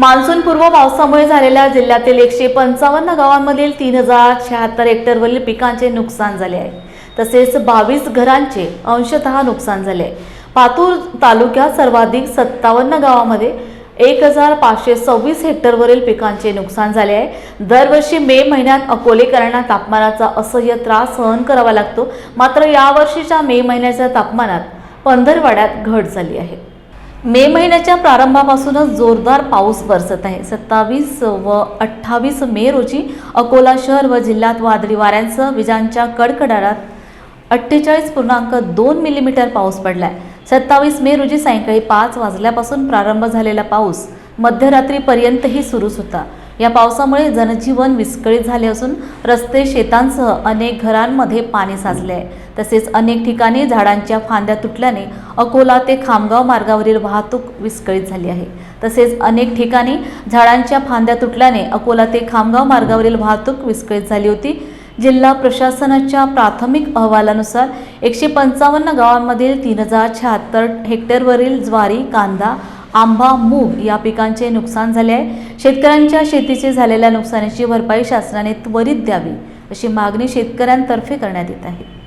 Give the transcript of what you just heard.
मान्सूनपूर्व पावसामुळे झालेल्या जिल्ह्यातील एकशे पंचावन्न गावांमधील तीन हजार शहात्तर हेक्टरवरील पिकांचे नुकसान झाले आहे. तसेच बावीस घरांचे अंशतः नुकसान झाले आहे. पातूर तालुक्यात सर्वाधिक सत्तावन्न गावामध्ये एक हजार पाचशे सव्वीस हेक्टरवरील पिकांचे नुकसान झाले आहे. दरवर्षी मे महिन्यात अकोलेकरांना तापमानाचा असह्य त्रास सहन करावा लागतो. मात्र यावर्षीच्या मे महिन्याच्या तापमानात पंधरवाड्यात घट झाली आहे. मे महिन्याच्या प्रारंभापासूनच जोरदार पाऊस बरसत आहे. सत्तावीस व अठ्ठावीस मे रोजी अकोला शहर व जिल्ह्यात वादळी वाऱ्यांसह विजांच्या कडकडाटात अठ्ठेचाळीस पूर्णांक दोन मिलीमीटर पाऊस पडलाय. सत्तावीस मे रोजी सायंकाळी पाच वाजल्यापासून प्रारंभ झालेला पाऊस मध्यरात्रीपर्यंतही सुरूच होता. या पावसामुळे जनजीवन विस्कळीत झाले असून रस्ते शेतांसह अनेक घरांमध्ये पाणी साचले आहे. तसेच अनेक ठिकाणी झाडांच्या फांद्या तुटल्याने अकोला ते खामगाव मार्गावरील वाहतूक विस्कळीत झाली आहे. तसेच अनेक ठिकाणी झाडांच्या फांद्या तुटल्याने अकोला ते खामगाव मार्गावरील वाहतूक विस्कळीत झाली होती. जिल्हा प्रशासनाच्या प्राथमिक अहवालानुसार एकशे पंचावन्न गावांमधील तीन हजार शहात्तर हेक्टरवरील ज्वारी कांदा आंबा मूग या पिकांचे नुकसान झाले आहे. शेतकऱ्यांच्या शेतीचे झालेल्या नुकसानीची भरपाई शासनाने त्वरित द्यावी अशी मागणी शेतकऱ्यांतर्फे करण्यात येत आहे.